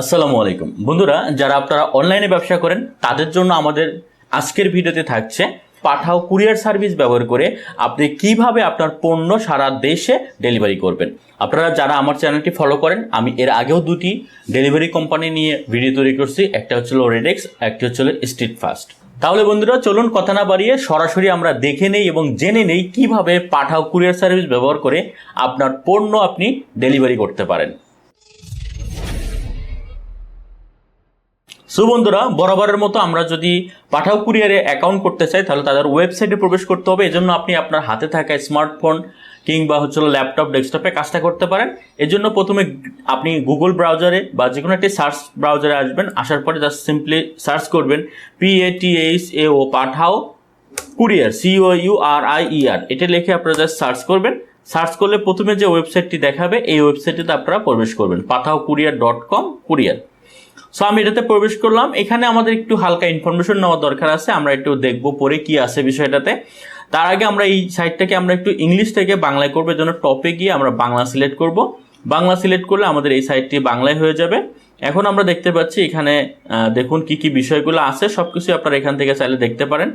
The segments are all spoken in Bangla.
আসসালামু আলাইকুম। বন্ধুরা, যারা আপনারা অনলাইনে ব্যবসা করেন, তাদের জন্য আমাদের আজকের ভিডিওতে থাকছে পাঠাও কুরিয়ার সার্ভিস ব্যবহার করে আপনি কীভাবে আপনার পণ্য সারা দেশে ডেলিভারি করবেন। আপনারা যারা আমার চ্যানেলটি ফলো করেন, আমি এর আগেও দুটি ডেলিভারি কোম্পানি নিয়ে ভিডিও তৈরি করছি, একটা হচ্ছিল রেডেক্স একটি হচ্ছিল স্ট্রিট ফাস্ট তাহলে বন্ধুরা, চলুন কথা না বাড়িয়ে সরাসরি আমরা দেখে নেই এবং জেনে নেই কীভাবে পাঠাও কুরিয়ার সার্ভিস ব্যবহার করে আপনার পণ্য আপনি ডেলিভারি করতে পারেন। সো বন্ধুরা, বরাবরের মতো আমরা যদি পাঠাও কুরিয়ারে অ্যাকাউন্ট করতে চাই, তাহলে তাদের ওয়েবসাইটে প্রবেশ করতে হবে। এজন্য আপনি আপনার হাতে থাকা স্মার্টফোন কিংবা হচ্ছে ল্যাপটপ ডেস্কটপে কাজটা করতে পারেন। এজন্য প্রথমে আপনি গুগল ব্রাউজারে বা যে কোনো একটি সার্চ ব্রাউজারে আসবেন। আসার পরে জাস্ট সিম্পলি সার্চ করবেন P A O Pathao courier C O U R I R এটা লিখে আপনারা জাস্ট সার্চ করবেন। সার্চ করলে প্রথমে যে ওয়েবসাইটটি দেখাবে, এই ওয়েবসাইটটিতে আপনারা প্রবেশ করবেন। Pathao courier dot com courier. So আমি এটাতে প্রবেশ করলাম। এখানে আমাদের একটু হালকা ইনফরমেশন নেওয়ার দরকার আছে। আমরা একটু দেখব পরে কি আছে বিষয়টাতে। তার আগে আমরা এই সাইটটাকে আমরা একটু ইংলিশ থেকে বাংলায় করব। জন্য টপে গিয়ে আমরা বাংলা সিলেক্ট করব। বাংলা সিলেক্ট করলে আমাদের এই সাইটটি বাংলায় হয়ে যাবে। এখন আমরা দেখতে পাচ্ছি এখানে দেখুন কি কি বিষয়গুলো আছে। সব কিছু আপনারা এখান থেকে চাইলে দেখতে পারেন।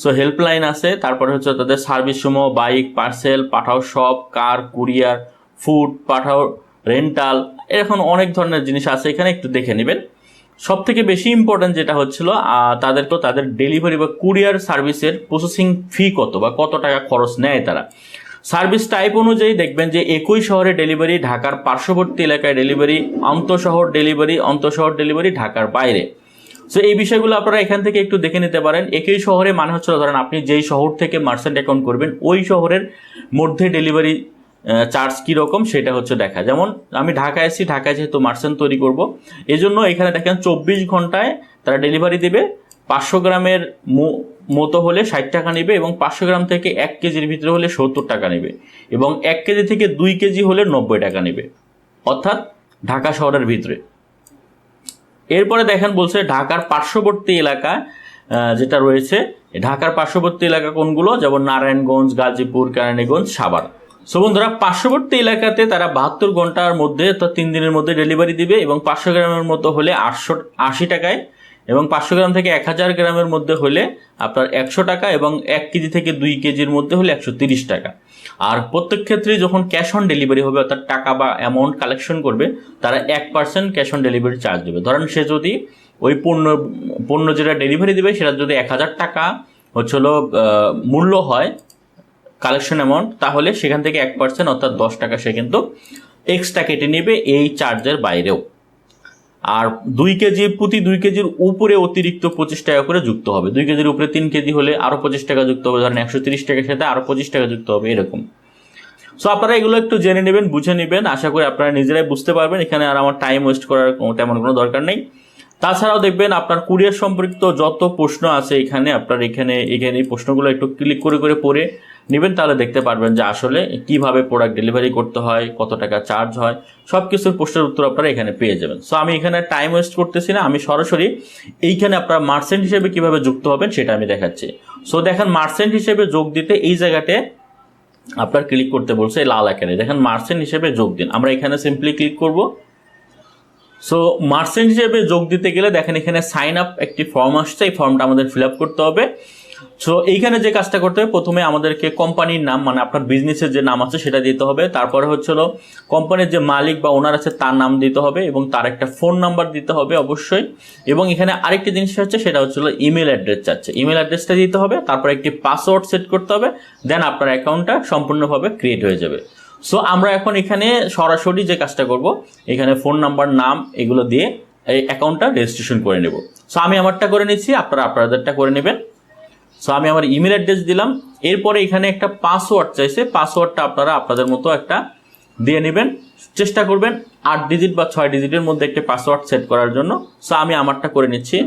সো হেল্পলাইন আছে। তারপরে হচ্ছে তাদের সার্ভিস সমূহ bike parcel Pathao shop car courier food Pathao rental এরকম অনেক ধরনের জিনিস আছে। এখানে একটু দেখে নেবেন। সব থেকে বেশি ইম্পর্টেন্ট যেটা হচ্ছিল আহ, তাদেরকে তাদের ডেলিভারি বা কুরিয়ার সার্ভিসের প্রসেসিং ফি কত বা কত টাকা খরচ নেয় তারা? সার্ভিস টাইপ অনুযায়ী দেখবেন যে একই শহরে ডেলিভারি ঢাকার পার্শ্ববর্তী এলাকায় ডেলিভারি অন্তঃশহর ডেলিভারি অন্তঃশহর ডেলিভারি ঢাকার বাইরে। সো এই বিষয়গুলো আপনারা এখান থেকে একটু দেখে নিতে পারেন। একই শহরে মানে হচ্ছে ধরেন আপনি যেই শহর থেকে মার্চেন্ট অ্যাকাউন্ট করবেন ওই শহরের মধ্যে ডেলিভারি চার্জ কীরকম সেটা হচ্ছে দেখা। যেমন আমি ঢাকায় এসেছি ঢাকায় যেহেতু মার্চেন্ট তৈরি করব এই জন্য এখানে দেখেন চব্বিশ ঘন্টায় তারা ডেলিভারি দেবে। পাঁচশো গ্রামের মতো হলে ষাট টাকা নেবে এবং পাঁচশো গ্রাম থেকে এক কেজির ভিতরে হলে সত্তর টাকা নেবে এবং এক কেজি থেকে দুই কেজি হলে নব্বই টাকা নেবে, অর্থাৎ ঢাকা শহরের ভিতরে। এরপরে দেখেন বলছে ঢাকার পার্শ্ববর্তী এলাকা যেটা রয়েছে, ঢাকার পার্শ্ববর্তী এলাকা কোনগুলো? যেমন নারায়ণগঞ্জ, গাজীপুর, কেরানীগঞ্জ, সাভার। সো বন্ধুরা, পার্শ্ববর্তী এলাকাতে তারা বাহাত্তর ঘণ্টার মধ্যে তো তিন দিনের মধ্যে ডেলিভারি দিবে এবং পাঁচশো গ্রামের মতো হলে আটশো, আশি টাকায় এবং পাঁচশো গ্রাম থেকে এক হাজার গ্রামের মধ্যে হলে আপনার একশো টাকা এবং এক কেজি থেকে দুই কেজির মধ্যে হলে একশো তিরিশ টাকা। আর প্রত্যেক ক্ষেত্রে যখন ক্যাশ অন ডেলিভারি হবে, অর্থাৎ টাকা বা অ্যামাউন্ট কালেকশন করবে, তারা এক percent cash on delivery charge দেবে। ধরেন সে যদি ওই পণ্য পণ্য যেটা ডেলিভারি দেবে, সেটা যদি এক হাজার টাকা হচ্ছে হলো মূল্য হয় কালেকশন অ্যামাউন্ট তাহলে সেখান থেকে এক পার্সেন্ট অর্থাৎ দশ টাকা সে কিন্তু এক্সট্রা কেটে নেবে এই চার্জের বাইরেও। আর দুই কেজি প্রতি দুই কেজির উপরে অতিরিক্ত পঁচিশ টাকা করে যুক্ত হবে। দুই কেজির উপরে তিন কেজি হলে আরও পঁচিশ টাকা যুক্ত হবে। ধরেন একশো তিরিশ টাকার সাথে আরও পঁচিশ টাকা যুক্ত হবে এরকম। সো আপনারা এগুলো একটু জেনে নেবেন, বুঝে নেবেন। আশা করি আপনারা নিজেরাই বুঝতে পারবেন। এখানে আর আমার টাইম ওয়েস্ট করার তেমন কোনো দরকার নেই। তাছাড়াও দেখবেন আপনার কুরিয়ার সম্পর্কিত যত প্রশ্ন আছে এখানে, আপনার এখানে এখানে প্রশ্নগুলো একটু ক্লিক করে করে পড়ে নেবেন, তাহলে দেখতে পারবেন যে আসলে কীভাবে প্রোডাক্ট ডেলিভারি করতে হয়, কত টাকা চার্জ হয় সব কিছুর প্রশ্নের উত্তর আপনারা এখানে পেয়ে যাবেন। সো আমি এখানে টাইম ওয়েস্ট করতেছি না, আমি সরাসরি এইখানে আপনারা মার্চেন্ট হিসেবে কীভাবে যুক্ত হবেন সেটা আমি দেখাচ্ছি। সো দেখেন মার্চেন্ট হিসেবে যোগ দিতে এই জায়গাতে আপনার ক্লিক করতে বলছে লাল আকারে দেখেন মার্চেন্ট হিসেবে যোগ দিন। আমরা এখানে সিম্পলি ক্লিক করব। সো মার্চেন্ট হিসেবে যোগ দিতে গেলে দেখেন এখানে সাইন আপ একটি ফর্ম আসছে, এই ফর্মটা আমাদের ফিল আপ করতে হবে। সো এইখানে যে কাজটা করতে হবে, প্রথমে আমাদেরকে কোম্পানির নাম মানে আপনার বিজনেসের যে নাম আছে সেটা দিতে হবে। তারপরে হচ্ছে হলো কোম্পানির যে মালিক বা ওনার আছে তার নাম দিতে হবে এবং তার একটা ফোন নাম্বার দিতে হবে অবশ্যই। এবং এখানে আরেকটি জিনিস হচ্ছে, সেটা হচ্ছে হলো ইমেল অ্যাড্রেস চাচ্ছে। ইমেল অ্যাড্রেসটা দিতে হবে, তারপর একটি পাসওয়ার্ড সেট করতে হবে দেন আপনার অ্যাকাউন্টটা সম্পূর্ণভাবে ক্রিয়েট হয়ে যাবে। সো আমরা এখন এখানে সরাসরি যে কাজটা করব, এখানে ফোন নাম্বার নাম, এগুলো দিয়ে এই অ্যাকাউন্টটা রেজিস্ট্রেশন করে নেব। সো আমি আমারটা করে নিচ্ছি, আপনারা আপনাদেরটা করে নেবেন। সো আমি আমার ইমেল অ্যাড্রেস দিলাম। এরপরে এখানে একটা পাসওয়ার্ড চাইছে পাসওয়ার্ডটা আপনারা আপনাদের মতো একটা দিয়ে নেবেন। চেষ্টা করবেন আট ডিজিট বা ছয় ডিজিটের মধ্যে একটা পাসওয়ার্ড সেট করার জন্য। সো আমি আমারটা করে নিচ্ছি।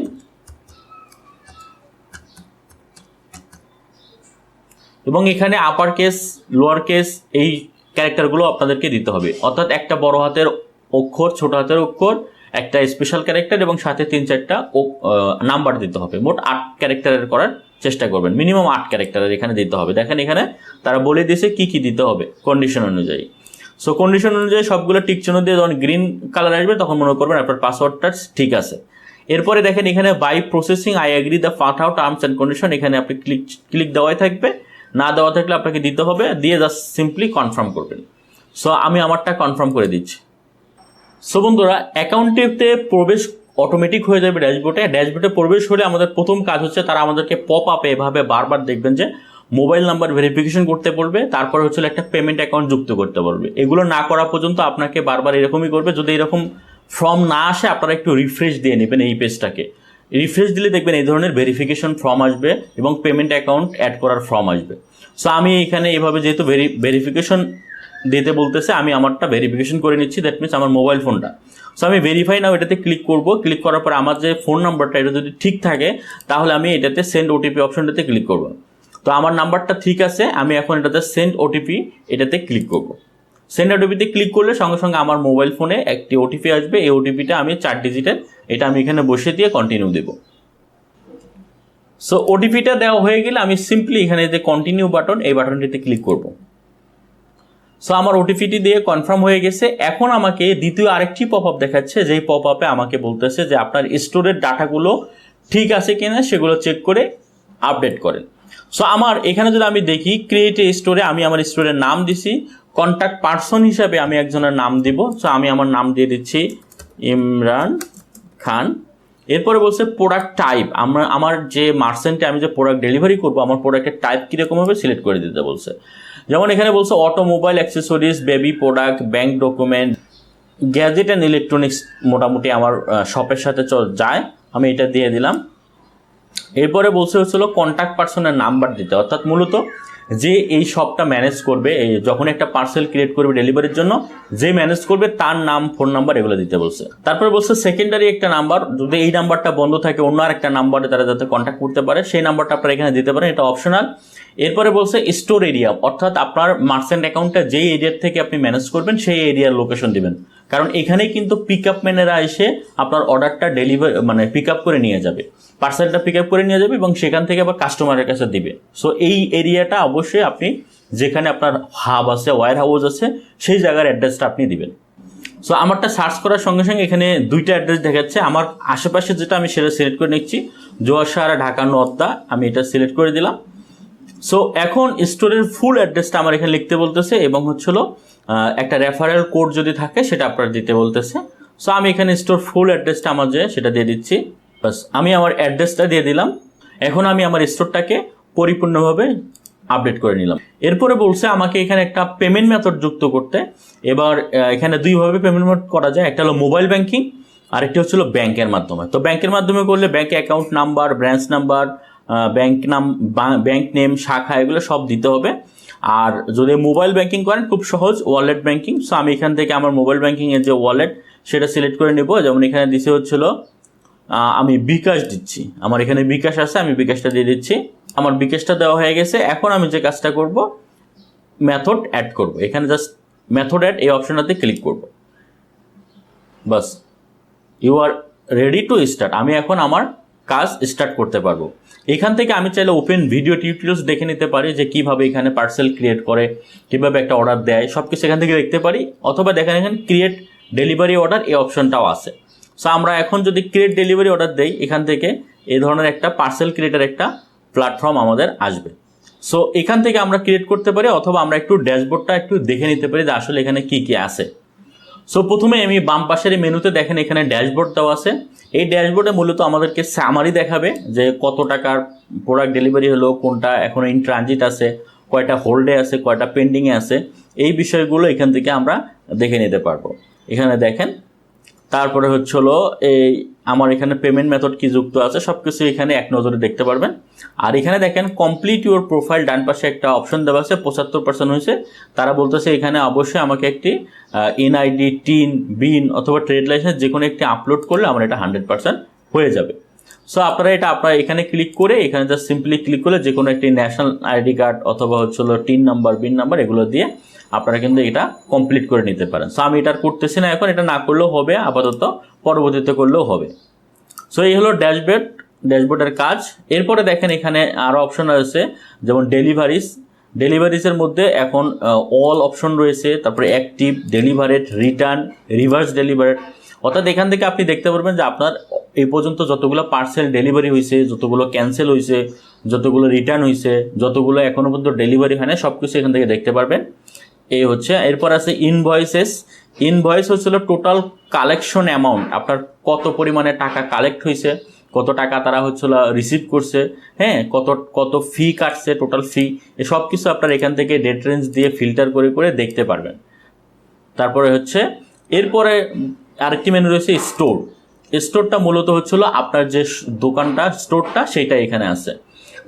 এবং এখানে আপার কেস লোয়ার কেস এই ক্যারেক্টারগুলো আপনাদেরকে দিতে হবে। অর্থাৎ একটা বড় হাতের অক্ষর, ছোট হাতের অক্ষর, একটা স্পেশাল ক্যারেক্টার এবং সাথে তিন চারটা নাম্বার দিতে হবে। মোট আট ক্যারেক্টারের করার চেষ্টা করবেন। মিনিমাম আট ক্যারেক্টারের এখানে দিতে হবে। দেখেন এখানে তারা বলে দিয়েছে কি কি দিতে হবে কন্ডিশন অনুযায়ী। সো কন্ডিশন অনুযায়ী সবগুলো টিক চিহ্ন দিয়ে যখন গ্রিন কালার আসবে, তখন মনে করবেন আপনার পাসওয়ার্ডটা ঠিক আছে। এরপরে দেখেন এখানে by processing I agree the Pathao terms and condition এখানে আপনি ক্লিক ক্লিক দেওয়াই থাকবে। না দেওয়া থাকলে আপনাকে দিতে হবে, দিয়ে জাস্ট সিম্পলি কনফার্ম করবেন। সো আমি আমারটা কনফার্ম করে দিচ্ছি। সো বন্ধুরা অ্যাকাউন্টেতে প্রবেশ অটোমেটিক হয়ে যাবে ড্যাশবোর্ডে ড্যাশবোর্ডে প্রবেশ হলে আমাদের প্রথম কাজ হচ্ছে তারা আমাদেরকে পপ আপে এভাবে বারবার দেখবেন যে মোবাইল নাম্বার ভেরিফিকেশন করতে বলবে, তারপর হচ্ছে একটা পেমেন্ট অ্যাকাউন্ট যুক্ত করতে বলবে। এগুলো না করা পর্যন্ত আপনাকে বারবার এরকমই করবে। যদি এরকম ফর্ম না আসে, আপনারা একটু রিফ্রেশ দিয়ে নেবেন এই পেজটাকে রিফ্রেশ দিলে দেখবেন এই ধরনের ভেরিফিকেশন ফর্ম আসবে এবং পেমেন্ট অ্যাকাউন্ট অ্যাড করার ফর্ম আসবে। সো আমি এখানে এভাবে যেহেতু ভেরি ভেরিফিকেশন দিতে বলতেছে, আমি আমারটা ভেরিফিকেশন করে নিচ্ছি দ্যাট মিনস আমার মোবাইল ফোনটা সো আমি ভেরিফাই নাও এটাতে ক্লিক করব ক্লিক করার পর আমার যে ফোন নাম্বারটা এটা যদি ঠিক থাকে, তাহলে আমি এটাতে সেন্ড ওটিপি অপশনটাতে ক্লিক করব। তো, আমার নাম্বারটা ঠিক আছে, আমি এখন এটাতে সেন্ড ওটিপি এটাতে ক্লিক করব। সেন্ড ওটিপিতে ক্লিক করলে সঙ্গে সঙ্গে আমার মোবাইল ফোনে একটি ওটিপি আসবে। এই ওটিপিটা আমি চার ডিজিটের এটা আমি এখানে বসে দিয়ে কন্টিনিউ দেব। সো ওটিপিটা দেওয়া হয়ে গেলে আমি সিম্পলি এখানে যে কন্টিনিউ বাটন এই বাটনটিতে ক্লিক করব। সো আমার ওটিপিটি দিয়ে কনফার্ম হয়ে গেছে। এখন আমাকে দ্বিতীয় আরেকটি পপ আপ দেখাচ্ছে। যেই পপ আপে আমাকে বলতেছে যে আপনার স্টোরের ডাটাগুলো ঠিক আছে কিনা সেগুলো চেক করে আপডেট করেন। সো আমার এখানে যদি আমি দেখি ক্রিয়েট স্টোরে আমি আমার স্টোরের নাম দিছি কন্ট্যাক্ট পার্সন হিসাবে আমি একজনের নাম দিব। সো আমি আমার নাম দিয়ে দিচ্ছি ইমরান খান। এরপরে বলছে প্রোডাক্ট টাইপ আমরা, আমার যে মার্সেন্টে আমি যে প্রোডাক্ট ডেলিভারি করব, আমার প্রোডাক্টের টাইপ কীরকম হবে সিলেক্ট করে দিতে বলছে। যেমন এখানে বলছে automobile accessories baby product bank document gadget and electronics মোটামুটি আমার শপের সাথে যায়। আমি এটা দিয়ে দিলাম। এরপরে বলছে হচ্ছিল কন্ট্যাক্ট পার্সনের নাম্বার দিতে। অর্থাৎ মূলত যে এই শপটা ম্যানেজ করবে যখন একটা পার্সেল ক্রিয়েট করবে ডেলিভারির জন্য, যে ম্যানেজ করবে তার নাম ফোন নাম্বার এগুলো দিতে বলছে। তারপরে বলছে সেকেন্ডারি একটা নাম্বার যদি এই নাম্বারটা বন্ধ থাকে, অন্য আর একটা নাম্বারে তারা যাতে কন্ট্যাক্ট করতে পারে, সেই নাম্বারটা আপনারা এখানে দিতে পারেন, এটা অপশনাল এরপরে বলছে স্টোর এরিয়া অর্থাৎ আপনার মার্চেন্ট অ্যাকাউন্টটা যেই এরিয়ার থেকে আপনি ম্যানেজ করবেন, সেই এরিয়ার লোকেশন দিবেন। কারণ এখানেই কিন্তু পিক আপ ম্যানেরা এসে আপনার অর্ডারটা ডেলিভারি মানে পিক আপ করে নিয়ে যাবে। পার্সেলটা পিক আপ করে নিয়ে যাবে এবং সেখান থেকে আবার কাস্টমারের কাছে দিবে। সো এই এরিয়াটা অবশ্যই আপনি যেখানে আপনার হাব আছে ওয়ার হাউস আছে, সেই জায়গার অ্যাড্রেসটা আপনি দিবেন। সো আমারটা সার্চ করার সঙ্গে সঙ্গে এখানে দুইটা অ্যাড্রেস দেখাচ্ছে। আমার আশেপাশে যেটা আমি সেটা সিলেক্ট করে নিচ্ছি। জোয়ারসাহারা ঢাকা নর্দা আমি এটা সিলেক্ট করে দিলাম। সো এখন স্টোরের ফুল অ্যাড্রেসটা আমার এখানে লিখতে বলতেছে এবং হচ্ছিল একটা রেফারেল কোড যদি থাকে, সেটা আপনার দিতে বলতেছে। সো আমি এখানে স্টোর ফুল অ্যাড্রেসটা আমার যে, সেটা দিয়ে দিচ্ছি। বাস আমি আমার অ্যাড্রেসটা দিয়ে দিলাম। এখন আমি আমার স্টোরটাকে পরিপূর্ণভাবে আপডেট করে নিলাম। এরপরে বলছে, আমাকে এখানে একটা পেমেন্ট মেথড যুক্ত করতে। এবার এখানে দুইভাবে পেমেন্ট মেথড করা যায়। একটা হলো মোবাইল ব্যাংকিং আরেকটি হচ্ছিল ব্যাংকের মাধ্যমে। তো ব্যাংকের মাধ্যমে করলে bank account number branch number bank নাম ব্যাংক নেম শাখা, এগুলো সব দিতে হবে। আর যদি মোবাইল ব্যাংকিং করেন, খুব সহজ ওয়ালেট ব্যাংকিং সো আমি এখান থেকে আমার মোবাইল ব্যাংকিংয়ের যে ওয়ালেট সেটা সিলেক্ট করে নেব। যেমন এখানে দিছে হচ্ছিল আমি বিকাশ দিচ্ছি। আমার এখানে বিকাশ আছে, আমি বিকাশটা দিয়ে দিচ্ছি। আমার বিকাশটা দেওয়া হয়ে গেছে। এখন আমি যে কাজটা করব মেথড অ্যাড করব। এখানে জাস্ট মেথড অ্যাড এই অপশনটাতে ক্লিক করব। বাস you are ready to start আমি এখন আমার কাজ স্টার্ট করতে পারব। এখান থেকে আমি চাইলে ওপেন ভিডিও টিউটোরিয়ালস দেখে নিতে পারি যে কীভাবে এখানে পার্সেল ক্রিয়েট করে, কীভাবে একটা অর্ডার দেয় সব কিছু এখান থেকে দেখতে পারি, অথবা দেখেন এখানে ক্রিয়েট ডেলিভারি অর্ডার এই অপশনটাও আছে। সো আমরা এখন যদি ক্রিয়েট ডেলিভারি অর্ডার দেই, এখান থেকে এই ধরনের একটা পার্সেল ক্রিয়েটার একটা প্ল্যাটফর্ম আমাদের আসবে। সো এখান থেকে আমরা ক্রিয়েট করতে পারি, অথবা আমরা একটু ড্যাশবোর্ডটা একটু দেখে নিতে পারি যে আসলে এখানে কি কি আছে। সো প্রথমে আমি বাম পাশের মেনুতে দেখেন এখানে ড্যাশবোর্ড দেওয়া আছে। এই ড্যাশবোর্ডে মূলত আমাদেরকে স্যামারি দেখাবে যে কত টাকার প্রোডাক্ট ডেলিভারি হলো, কোনটা এখন ইন ট্রানজিট আছে, কয়টা হোল্ডে আছে, কয়টা পেন্ডিংয়ে আছে। এই বিষয়গুলো এখান থেকে আমরা দেখে নিতে পারব। এখানে দেখেন, তারপরে হচ্ছে হলো এই আমার এখানে পেমেন্ট মেথড কি যুক্ত আছে সব কিছু এখানে এক নজরে দেখতে পারবেন। আর এখানে দেখেন কমপ্লিট ইউর প্রোফাইল ডান পাশে একটা অপশন দেওয়া আছে, পঁচাত্তর পার্সেন্ট হয়েছে। তারা বলতেছে এখানে অবশ্যই আমাকে একটি এনআইডি টিন বিন অথবা ট্রেড লাইসেন্স যে কোনো একটি আপলোড করলে আমার এটা হান্ড্রেড পার্সেন্ট হয়ে যাবে। সো আপনারা এটা, আপনারা এখানে ক্লিক করে, এখানে জাস্ট সিম্পলি ক্লিক করলে যে কোনো একটি ন্যাশনাল আইডি কার্ড অথবা হচ্ছে টিন নাম্বার বিন নাম্বার এগুলো দিয়ে আপনারা কিন্তু এটা কমপ্লিট করে নিতে পারেন। সো আমি এটা করতেছি না এখন, এটা না করলেও হবে, আপাতত পরবর্তীতে করলেও হবে। সো এই হলো ড্যাশবোর্ড ড্যাশবোর্ডের কাজ। এরপরে দেখেন এখানে আরও অপশন রয়েছে, যেমন ডেলিভারিস ডেলিভারিসের মধ্যে এখন অল অপশন রয়েছে, তারপরে active delivered return reverse delivered অর্থাৎ এখান থেকে আপনি দেখতে পারবেন যে আপনার এই পর্যন্ত যতগুলো পার্সেল ডেলিভারি হয়েছে, যতগুলো ক্যান্সেল হয়েছে, যতগুলো রিটার্ন হয়েছে, যতগুলো এখনও পর্যন্ত ডেলিভারি হয় না সব কিছু এখান থেকে দেখতে পারবেন। এই হচ্ছে, এরপর আছে ইনভয়েসেস ইনভয়েস হচ্ছিল টোটাল কালেকশন অ্যামাউন্ট আপনার কত পরিমাণে টাকা কালেক্ট হয়েছে কত টাকা তারা হচ্ছিল রিসিভ করছে হ্যাঁ কত কত ফি কাটছে টোটাল ফি সব কিছু আপনার এখান থেকে ডেট দিয়ে ফিল্টার করে করে দেখতে পারবেন। তারপরে হচ্ছে, এরপরে আরেকটি মেনু রয়েছে স্টোর স্টোরটা মূলত হচ্ছিল আপনার যে দোকানটা স্টোরটা সেটা এখানে আছে।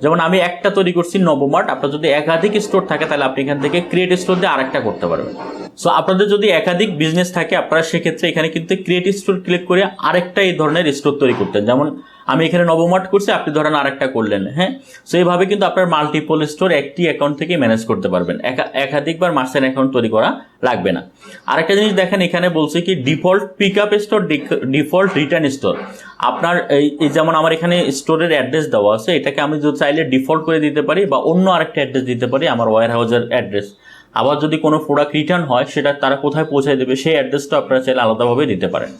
যেমন আমি একটা তৈরি করছি নবমার্ট, আপনার যদি একাধিক স্টোর থাকে, তাহলে আপনি এখান থেকে ক্রিয়েট স্টোর দিয়ে আরেকটা করতে পারবেন। সো আপনাদের যদি একাধিক বিজনেস থাকে, আপনারা সেক্ষেত্রে এখানে কিন্তু ক্রিয়েটিভ স্টোর ক্লিক করে আরেকটা এই ধরনের স্টোর তৈরি করতেন। যেমন, আমি এখানে নবমার্ট করছি, আপনি ধরেন আরেকটা করলেন হ্যাঁ? সো এইভাবে কিন্তু আপনার মাল্টিপল স্টোর একটি অ্যাকাউন্ট থেকে ম্যানেজ করতে পারবেন। একা- একাধিকবার মার্চেন্ট অ্যাকাউন্ট তৈরি করা লাগবে না। আরেকটা জিনিস দেখেন, এখানে বলছে কি default pick up store default return store আপনার এই যেমন আমার এখানে স্টোরের অ্যাড্রেস দেওয়া আছে, এটাকে আমি চাইলে ডিফল্ট করে দিতে পারি বা অন্য আরেকটা অ্যাড্রেস দিতে পারি, আমার ওয়ার হাউসের অ্যাড্রেস আবার যদি কোনো প্রোডাক্ট রিটার্ন হয়, সেটা তারা কোথায় পৌঁছায় দেবে, সেই অ্যাড্রেসটা আপনারা চাইলে আলাদাভাবে দিতে পারেন।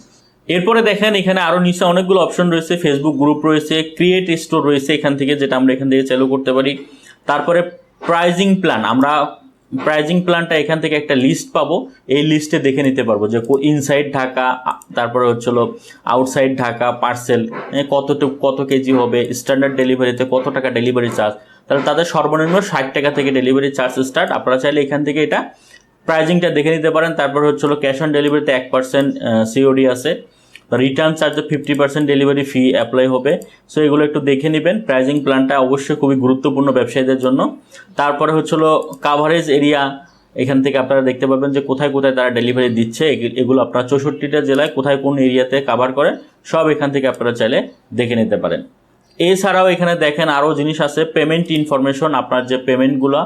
এরপরে দেখেন, এখানে আরও নিচে অনেকগুলো অপশন রয়েছে ফেসবুক গ্রুপ রয়েছে ক্রিয়েট স্টোর রয়েছে এখান থেকে, যেটা আমরা এখান থেকে চালু করতে পারি। তারপরে প্রাইজিং প্ল্যান আমরা প্রাইজিং প্ল্যানটা এখান থেকে একটা লিস্ট পাবো, এই লিস্টে দেখে নিতে পারব যে ইনসাইড ঢাকা তারপরে হচ্ছিল আউটসাইড ঢাকা পার্সেল কতটুকু, কত কেজি হবে স্ট্যান্ডার্ড ডেলিভারিতে কত টাকা ডেলিভারি চার্জ তাহলে তাদের সর্বনিম্ন ষাট টাকা থেকে ডেলিভারি চার্জ স্টার্ট আপনারা চাইলে এখান থেকে এটা প্রাইজিংটা দেখে নিতে পারেন। তারপর হচ্ছিল ক্যাশ অন ডেলিভারিতে এক পার্সেন্ট সিওডি আছে। রিটার্ন চার্জে fifty percent delivery fee apply হবে। সো এগুলো একটু দেখে নেবেন। প্রাইজিং প্ল্যানটা অবশ্যই খুবই গুরুত্বপূর্ণ ব্যবসায়ীদের জন্য। তারপরে হচ্ছিল কাভারেজ এরিয়া এখান থেকে আপনারা দেখতে পাবেন যে কোথায় কোথায় তারা ডেলিভারি দিচ্ছে। এগু- এগুলো আপনারা চৌষট্টিটা জেলায় কোথায় কোন এরিয়াতে কাভার করে, সব এখান থেকে আপনারা চাইলে দেখে নিতে পারেন। এছাড়াও এখানে দেখেন আরও জিনিস আছে পেমেন্ট ইনফরমেশন আপনার যে পেমেন্টগুলো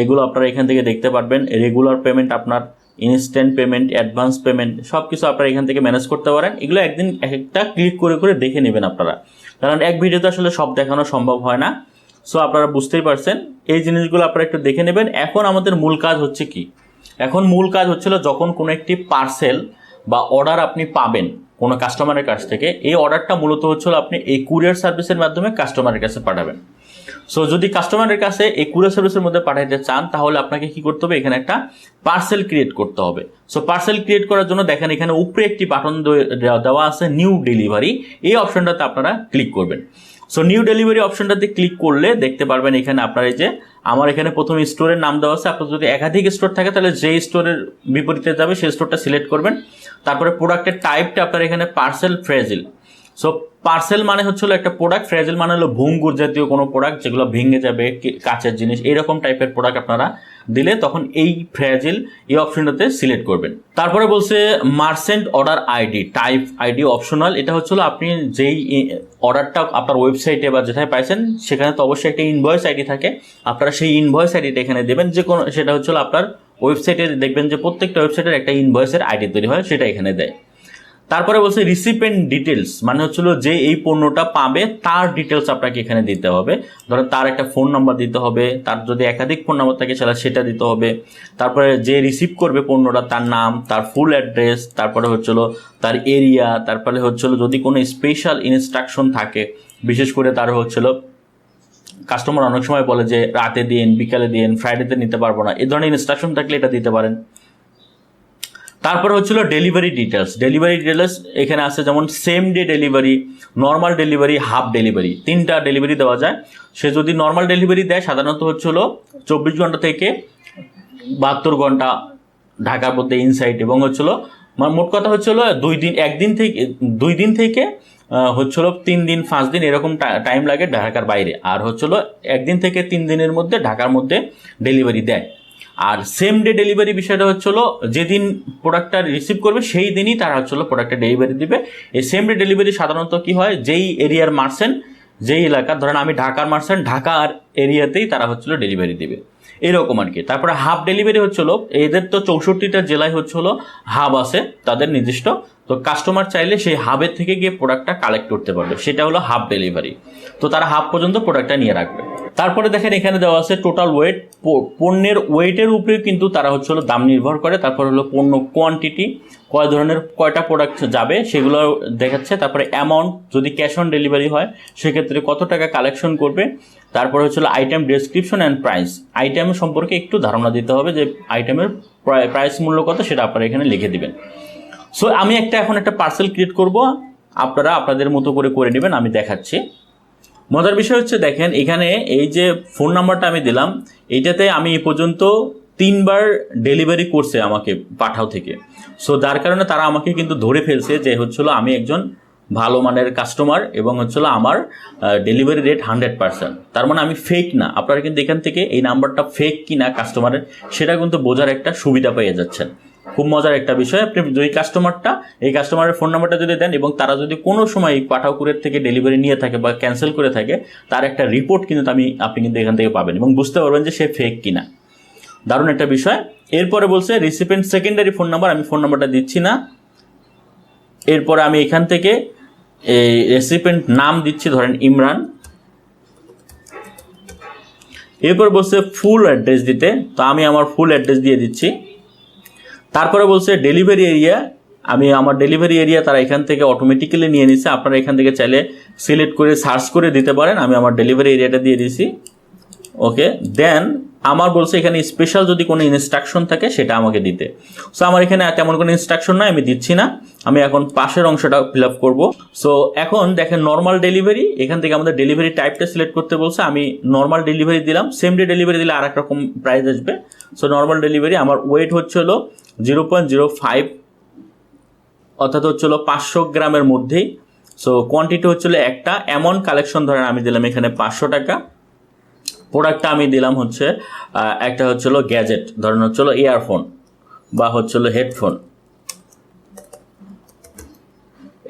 এগুলো আপনারা এখান থেকে দেখতে পারবেন। রেগুলার পেমেন্ট আপনার ইনস্ট্যান্ট পেমেন্ট অ্যাডভান্স পেমেন্ট সব কিছু আপনারা এখান থেকে ম্যানেজ করতে পারেন। এগুলো একদিন এক একটা ক্লিক করে করে দেখে নেবেন আপনারা। কারণ এক ভিডিওতে আসলে সব দেখানো সম্ভব হয় না। সো আপনারা বুঝতেই পারছেন। এই জিনিসগুলো আপনারা একটু দেখে নেবেন। এখন আমাদের মূল কাজ হচ্ছে কি? এখন মূল কাজ হচ্ছিল যখন কোনো একটি পার্সেল বা অর্ডার আপনি পাবেন কোনো কাস্টমারের কাছ থেকে, এই অর্ডারটা মূলত হচ্ছিল আপনি এই কুরিয়ার সার্ভিসের মাধ্যমে কাস্টমারের কাছে পাঠাবেন। সো যদি কাস্টমারের কাছে এই কুরিয়ার সার্ভিসের মধ্যে পাঠাইতে চান, তাহলে আপনাকে কি করতে হবে? এখানে একটা পার্সেল ক্রিয়েট করতে হবে। সো পার্সেল ক্রিয়েট করার জন্য দেখেন এখানে উপরে একটি বাটন দেওয়া আছে নিউ ডেলিভারি এই অপশনটাতে আপনারা ক্লিক করবেন। সো নিউ ডেলিভারি অপশনটাতে ক্লিক করলে দেখতে পারবেন এখানে আপনার এই যে, আমার এখানে প্রথম স্টোরের নাম দেওয়া আছে। আপনার যদি একাধিক স্টোর থাকে, তাহলে যে স্টোরের বিপরীতে যাবে, সেই স্টোরটা সিলেক্ট করবেন। তারপরে প্রোডাক্টের টাইপটা আপনার এখানে পার্সেল ফ্রেজিল সো পার্সেল মানে হচ্ছিল একটা প্রোডাক্ট ফ্রেজিল মানে হলো ভঙ্গুর জাতীয় কোনো প্রোডাক্ট যেগুলো ভেঙে যাবে কাচের জিনিস এইরকম টাইপের প্রোডাক্ট আপনারা দিলে তখন এই ফ্রেজিল এই অপশনটাতে সিলেক্ট করবেন। তারপরে বলছে merchant order ID type ID optional এটা হচ্ছিল আপনি যেই অর্ডারটা আপনার ওয়েবসাইটে বা যেখানে পাইছেন, সেখানে তো অবশ্যই একটা ইনভয়েস আইডি থাকে। আপনারা সেই ইনভয়েস আইডিটা এখানে দেবেন, যে কোনো, সেটা হচ্ছিল আপনার ওয়েবসাইটে দেখবেন যে প্রত্যেকটা ওয়েবসাইটের একটা ইনভয়েসের আইডি তৈরি হয়, সেটা এখানে দেয়। তারপরে বলছে রিসিপেন্ট ডিটেলস মানে হচ্ছিল যে এই পণ্যটা পাবে, তার ডিটেলস আপনাকে এখানে দিতে হবে। ধরেন তার একটা ফোন নাম্বার দিতে হবে, তার যদি একাধিক ফোন নাম্বার থাকে সেটা সেটা দিতে হবে। তারপরে যে রিসিভ করবে পণ্যটা, তার নাম, তার ফুল অ্যাড্রেস তারপরে হচ্ছিল তার এরিয়া তারপরে হচ্ছিল যদি কোনো স্পেশাল ইনস্ট্রাকশন থাকে, বিশেষ করে তার হচ্ছিল কাস্টমার অনেক সময় বলে যে রাতে দিন, বিকালে দিন ফ্রাইডেতে নিতে পারব না। এই ধরনের ইনস্ট্রাকশন থাকলে এটা দিতে পারেন। তারপর হচ্ছিল ডেলিভারি ডিটেলস ডেলিভারি ডিটেলস এখানে আছে যেমন same day delivery normal delivery half delivery তিনটা ডেলিভারি দেওয়া যায়। সে যদি নর্মাল ডেলিভারি দেয়, সাধারণত হচ্ছিল চব্বিশ ঘণ্টা থেকে বাহাত্তর ঘণ্টা ঢাকার মধ্যে ইনসাইড এবং হচ্ছিল মানে মোট কথা হচ্ছিল দুই দিন, একদিন থেকে, দুই দিন থেকে হচ্ছিল তিন দিন, পাঁচ দিন এরকম টাইম লাগে ঢাকার বাইরে। আর হচ্ছিল একদিন থেকে তিন দিনের মধ্যে ঢাকার মধ্যে ডেলিভারি দেয়। আর সেম ডে ডেলিভারি বিষয়টা হচ্ছিল যেদিন প্রোডাক্টটা রিসিভ করবে, সেই দিনই তারা হচ্ছিল প্রোডাক্টটা ডেলিভারি দিবে। এই সেম ডে ডেলিভারি সাধারণত কি হয়? যেই এরিয়ার মার্সেন্ট যেই এলাকা ধরেন আমি ঢাকার মার্সেন্ট ঢাকার এরিয়াতেই তারা হচ্ছিল ডেলিভারি দিবে। এরকম আর কি তারপরে হাফ ডেলিভারি হচ্ছিল এদের তো চৌষট্টিটা জেলায় হচ্ছিল হাব আছে, তাদের নির্দিষ্ট। তো কাস্টমার চাইলে সেই হাবের থেকে গিয়ে প্রোডাক্টটা কালেক্ট করতে পারবে। সেটা হলো হাফ ডেলিভারি তো তারা হাফ পর্যন্ত প্রোডাক্টটা নিয়ে রাখবে। তারপরে দেখেন এখানে দেওয়া আছে টোটাল ওয়েট পণ্যের ওয়েটের উপরে কিন্তু তারা হচ্ছে হলো দাম নির্ভর করে। তারপর হলো পণ্য কোয়ান্টিটি কয় ধরনের, কয়টা প্রোডাক্ট যাবে সেগুলো দেখাচ্ছে। তারপরে অ্যামাউন্ট যদি ক্যাশ অন ডেলিভারি হয়, সেক্ষেত্রে কত টাকা কালেকশন করবে। তারপরে হচ্ছে item description and price item সম্পর্কে একটু ধারণা দিতে হবে যে আইটেমের প্রাইস মূল্য কত, সেটা আপনারা এখানে লিখে দিবেন। সো আমি একটা, এখন একটা পার্সেল ক্রিয়েট করব। আপনারা আপনাদের মতো করে করে নেবেন, আমি দেখাচ্ছি। মজার বিষয় হচ্ছে দেখেন, এখানে এই যে ফোন নাম্বারটা আমি দিলাম, এইটাতে আমি এ পর্যন্ত তিনবার ডেলিভারি করছে আমাকে পাঠাও থেকে। সো যার কারণে তারা আমাকে কিন্তু ধরে ফেলছে যে হচ্ছিল আমি একজন ভালো মানের কাস্টমার এবং হচ্ছিল আমার ডেলিভারি রেট হান্ড্রেড পার্সেন্ট তার মানে আমি ফেক না। আপনারা কিন্তু এখান থেকে এই নাম্বারটা ফেক কিনা কাস্টমারের সেটা কিন্তু বোঝার একটা সুবিধা পেয়ে যাচ্ছেন। খুব মজার একটা বিষয়। আপনি যদি কাস্টমারটা এই কাস্টমারের ফোন নাম্বারটা যদি দেন এবং তারা যদি কোনো সময় এই পাঠাওকুরের থেকে ডেলিভারি নিয়ে থাকে বা ক্যান্সেল করে থাকে, তার একটা রিপোর্ট কিন্তু আমি, আপনি কিন্তু এখান থেকে পাবেন এবং বুঝতে পারবেন যে সে ফেক কিনা। দারুণ একটা বিষয়। এরপরে বলছে রিসিপেন্ট সেকেন্ডারি ফোন নাম্বার আমি ফোন নাম্বারটা দিচ্ছি না। এরপরে আমি এখান থেকে এই রেসিপেন্ট নাম দিচ্ছি, ধরেন ইমরান। এরপর বলছে ফুল অ্যাড্রেস দিতে। তো আমি আমার ফুল অ্যাড্রেস দিয়ে দিচ্ছি। তারপরে বলছে ডেলিভারি এরিয়া আমি আমার ডেলিভারি এরিয়া তারা এখান থেকে অটোমেটিক্যালি নিয়ে নিছে। আপনারা এখান থেকে চাইলে সিলেক্ট করে সার্চ করে দিতে পারেন। আমি আমার ডেলিভারি এরিয়াটা দিয়ে দিছি। ওকে দেন আমার বলছে, এখানে স্পেশাল যদি কোনো ইনস্ট্রাকশন থাকে, সেটা আমাকে দিতে। সো আমার এখানে তেমন কোনো ইনস্ট্রাকশন নয় আমি দিচ্ছি না। আমি এখন পাশের অংশটা ফিল আপ করব। সো এখন দেখেন নর্মাল ডেলিভারি এখান থেকে আমাদের ডেলিভারি টাইপটা সিলেক্ট করতে বলছে। আমি নর্মাল ডেলিভারি দিলাম সেম ডে ডেলিভারি দিলে আর রকম প্রাইস আসবে। সো নর্মাল ডেলিভারি আমার ওয়েট হচ্ছে হলো জিরো পয়েন্ট জিরো ফাইভ অর্থাৎ হচ্ছে হলো পাঁচশো গ্রামের মধ্যেই। সো কোয়ান্টিটি হচ্ছিল একটা। এমন কালেকশন ধরেন আমি দিলাম এখানে পাঁচশো টাকা। প্রোডাক্টটা আমি দিলাম হচ্ছে একটা হচ্ছিল গ্যাজেট, ধরেন হচ্ছিল ইয়ারফোন বা হচ্ছিল হেডফোন।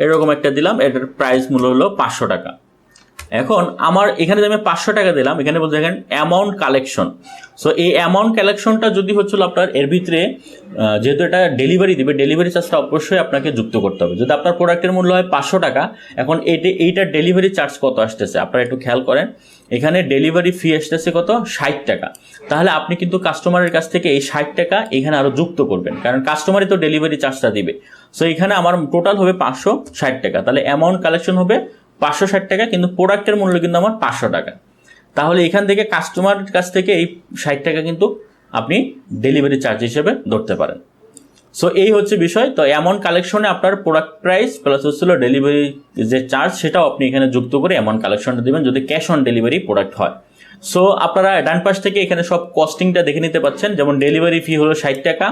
এরকম একটা দিলাম, এটার প্রাইস মূল্য হলো পাঁচশো টাকা। এখন আমার এখানে যে আমি পাঁচশো টাকা দিলাম, এখানে বলতে দেখেন অ্যামাউন্ট কালেকশন সো এই অ্যামাউন্ট কালেকশনটা যদি হচ্ছিল আপনার, এর ভিতরে যেহেতু এটা ডেলিভারি দিবে ডেলিভারি চার্জটা অবশ্যই আপনাকে যুক্ত করতে হবে। যদি আপনার প্রোডাক্টের মূল্য হয় পাঁচশো টাকা, এখন এইটা এইটার ডেলিভারি চার্জ কত আসতেছে? আপনারা একটু খেয়াল করেন। এখানে ডেলিভারি ফি আসতেছে কত? ষাট টাকা। তাহলে আপনি কিন্তু কাস্টমারের কাছ থেকে এই ষাট টাকা এখানে আরও যুক্ত করবেন। কারণ কাস্টমারই তো ডেলিভারি চার্জটা দিবে। সো এখানে আমার টোটাল হবে পাঁচশো ষাট টাকা। তাহলে অ্যামাউন্ট কালেকশন হবে পাঁচশো ষাট টাকা, কিন্তু প্রোডাক্টের মূল্য কিন্তু আমার পাঁচশো টাকা। তাহলে এখান থেকে কাস্টমারের কাছ থেকে এই ষাট টাকা কিন্তু আপনি ডেলিভারি চার্জ হিসেবে ধরতে পারেন। সো এই হচ্ছে বিষয়। তো এমন কালেকশনে আপনার প্রোডাক্ট প্রাইস প্লাস হচ্ছিল ডেলিভারি যে চার্জ সেটাও আপনি এখানে যুক্ত করে এমন কালেকশনটা দেবেন যদি ক্যাশ অন ডেলিভারি প্রোডাক্ট হয়। সো আপনারা ডান পাশ থেকে এখানে সব কস্টিংটা দেখে নিতে পাচ্ছেন। যেমন ডেলিভারি ফি হলো ষাট টাকা।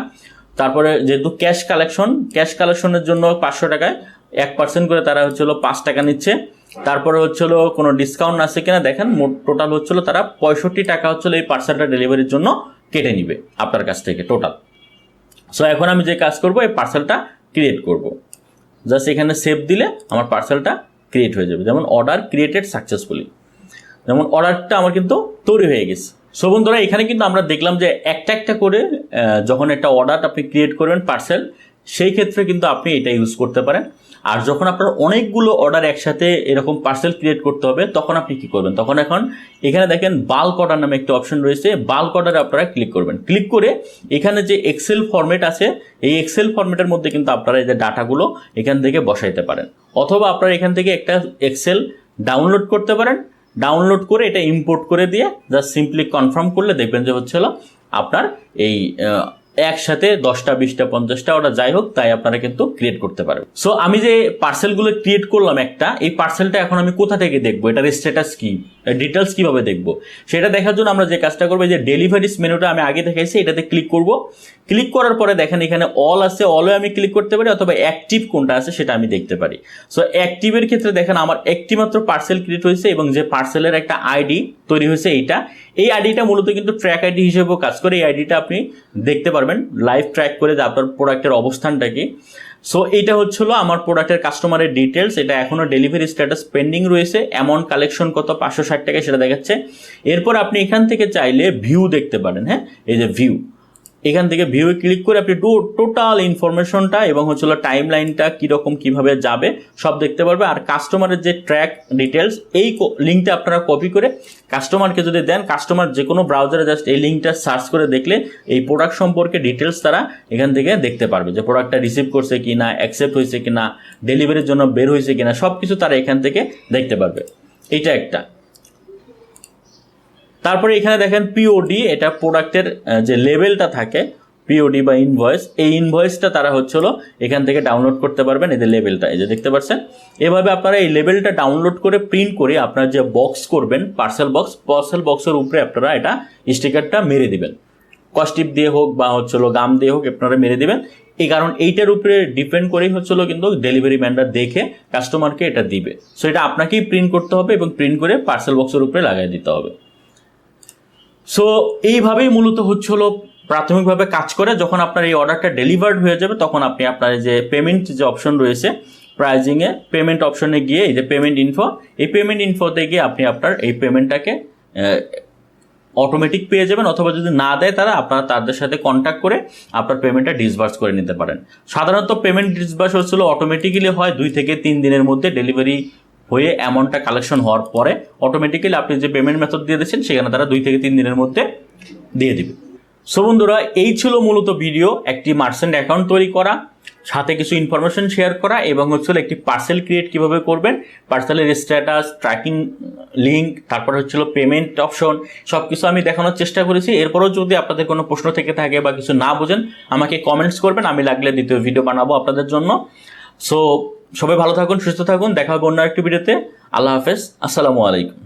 তারপরে যেহেতু ক্যাশ কালেকশন ক্যাশ কালেকশনের জন্য পাঁচশো টাকায়। এক পার্সেন্ট করে তারা হচ্ছিল পাঁচ টাকা নিচ্ছে। তারপরে হচ্ছিল কোনো ডিসকাউন্ট আছে কিনা দেখেন। মোট টোটাল হচ্ছিল তারা পঁয়ষট্টি টাকা হচ্ছিল এই পার্সেলটা ডেলিভারির জন্য কেটে নিবে আপনার কাছ থেকে টোটাল সো এখন আমি যে কাজ করব, এই পার্সেলটা ক্রিয়েট করব। জাস্ট এখানে সেভ দিলে আমার পার্সেলটা ক্রিয়েট হয়ে যাবে। যেমন অর্ডার ক্রিয়েটেড সাকসেসফুলি যেমন অর্ডারটা আমার কিন্তু তৈরি হয়ে গেছে। সো বন্ধুরা, এখানে কিন্তু আমরা দেখলাম যে একটা একটা করে যখন একটা অর্ডার আপনি ক্রিয়েট করবেন পার্সেল সেই ক্ষেত্রে কিন্তু আপনি এটা ইউজ করতে পারেন। আর যখন আপনার অনেকগুলো অর্ডার একসাথে এরকম পার্সেল ক্রিয়েট করতে হবে, তখন আপনি কি করবেন? তখন এখন এখানে দেখেন বাল্ক অর্ডার নামে একটা অপশন রয়েছে। বাল্ক অর্ডারে আপনারা ক্লিক করবেন। ক্লিক করে এখানে যে এক্সেল ফরম্যাট আছে, এই এক্সেল ফরম্যাটের মধ্যে কিন্তু আপনারা এই যে ডাটাগুলো এখান থেকে বসাইতে পারেন। অথবা আপনারা এখান থেকে একটা এক্সেল ডাউনলোড করতে পারেন। ডাউনলোড করে এটা ইম্পোর্ট করে দিয়ে জাস্ট সিম্পলি কনফার্ম করলে দেখবেন যে হচ্ছে হলো আপনার এই একসাথে দশটা, বিশটা, পঞ্চাশটা, ওটা যাই হোক, তাই আপনারা কিন্তু ক্রিয়েট করতে পারবেন। সো আমি যে পার্সেলগুলো ক্রিয়েট করলাম একটা, এই পার্সেলটা এখন আমি কোথা থেকে দেখব? এটার স্ট্যাটাস কি? ডিটেলস কীভাবে দেখব? সেটা দেখার জন্য আমরা যে কাজটা করব যে ডেলিভারিস মেনুটা আমি আগে দেখাইছি, এটাতে ক্লিক করব। ক্লিক করার পরে দেখেন এখানে অল আছে অলে আমি ক্লিক করতে পারি, অথবা অ্যাক্টিভ কোনটা আছে সেটা আমি দেখতে পারি। সো অ্যাক্টিভের ক্ষেত্রে দেখেন আমার একটি মাত্র পার্সেল ক্রিয়েট হয়েছে এবং যে পার্সেলের একটা আইডি তৈরি হয়েছে এইটা এই আইডিটা মূলত কিন্তু ট্র্যাক আইডি হিসেবেও কাজ করে। এই আইডিটা আপনি দেখতে পারবেন লাইভ ট্র্যাক করে যে আপনার প্রোডাক্টের অবস্থানটা কি। সো এটা হচ্ছিল আমার প্রোডাক্টের কাস্টমারের ডিটেলস এটা এখনও ডেলিভারি স্ট্যাটাস পেন্ডিং রয়েছে। অ্যামাউন্ট কালেকশন কত? পাঁচশো ষাট টাকা সেটা দেখাচ্ছে। এরপর আপনি এখান থেকে চাইলে ভিউ দেখতে পারেন হ্যাঁ? এই যে ভিউ এখান থেকে ভিউয়ে ক্লিক করে আপনি টোটাল ইনফরমেশনটা এবং হচ্ছিল টাইম লাইনটা কীরকম কীভাবে যাবে, সব দেখতে পারবে। আর কাস্টমারের যে ট্র্যাক ডিটেলস এই লিঙ্কটা আপনারা কপি করে কাস্টমারকে যদি দেন কাস্টমার যে কোনো ব্রাউজারে জাস্ট এই লিঙ্কটা সার্চ করে দেখলে এই প্রোডাক্ট সম্পর্কে ডিটেলস তারা এখান থেকে দেখতে পারবে যে প্রোডাক্টটা রিসিভ করছে কি না অ্যাকসেপ্ট হয়েছে কি না ডেলিভারির জন্য বের হয়েছে কি না সব কিছু তারা এখান থেকে দেখতে পারবে। এটা একটা। তারপরে এখানে দেখেন পিওডি এটা প্রোডাক্টের যে লেভেলটা থাকে পিওডি বা ইনভয়েস এই ইনভয়েসটা তারা হচ্ছিল এখান থেকে ডাউনলোড করতে পারবেন এদের লেভেলটা এই যে দেখতে পাচ্ছেন? এভাবে আপনারা এই লেভেলটা ডাউনলোড করে প্রিন্ট করে আপনার যে বক্স করবেন পার্সেল বক্স পার্সেল বক্সের উপরে আপনারা এটা স্টিকারটা মেরে দিবেন। কস্টিপ দিয়ে হোক বা হচ্ছিল গাম দিয়ে হোক আপনারা মেরে দিবেন। এই কারণ এইটার উপরে ডিপেন্ড করেই হচ্ছিল কিন্তু ডেলিভারি ম্যানরা দেখে কাস্টমারকে এটা দিবে। সো এটা আপনাকেই প্রিন্ট করতে হবে এবং প্রিন্ট করে পার্সেল বক্সের উপরে লাগাই দিতে হবে। সো এইভাবেই মূলত হচ্ছিল প্রাথমিকভাবে কাজ করে, যখন আপনার এই অর্ডারটা ডেলিভার্ড হয়ে যাবে, তখন আপনি আপনার যে পেমেন্ট যে অপশন রয়েছে প্রাইজিংয়ে পেমেন্ট অপশনে গিয়ে, এই যে পেমেন্ট ইনফো এই পেমেন্ট ইনফোতে গিয়ে আপনি আপনার এই পেমেন্টটাকে অটোমেটিক পেয়ে যাবেন, অথবা যদি না দেয় তারা আপনারা তাদের সাথে কন্ট্যাক্ট করে আপনার পেমেন্টটা ডিসবার্স করে নিতে পারেন। সাধারণত পেমেন্ট ডিসবার্স হচ্ছিল অটোমেটিক্যালি হয় দুই থেকে তিন দিনের মধ্যে ডেলিভারি হয়ে অ্যামাউন্টটা কালেকশন হওয়ার পরে অটোমেটিক্যালি আপনি যে পেমেন্ট মেথড দিয়ে দিচ্ছেন, সেখানে তারা দুই থেকে তিন দিনের মধ্যে দিয়ে দেবে। সো বন্ধুরা, এই ছিল মূলত ভিডিও একটি মার্চেন্ট অ্যাকাউন্ট তৈরি করা, সাথে কিছু ইনফরমেশন শেয়ার করা এবং হচ্ছিল একটি পার্সেল ক্রিয়েট কীভাবে করবেন পার্সেলের স্ট্যাটাস ট্র্যাকিং লিঙ্ক তারপর হচ্ছিল পেমেন্ট অপশন সব কিছু আমি দেখানোর চেষ্টা করেছি। এরপরেও যদি আপনাদের কোনো প্রশ্ন থেকে থাকে বা কিছু না বোঝেন, আমাকে কমেন্টস করবেন, আমি লাগলে দ্বিতীয় ভিডিও বানাবো আপনাদের জন্য। সো সবাই ভালো থাকুন সুস্থ থাকুন দেখা হবে অন্য একটি ভিডিওতে। আল্লাহ হাফেজ আসসালামু আলাইকুম।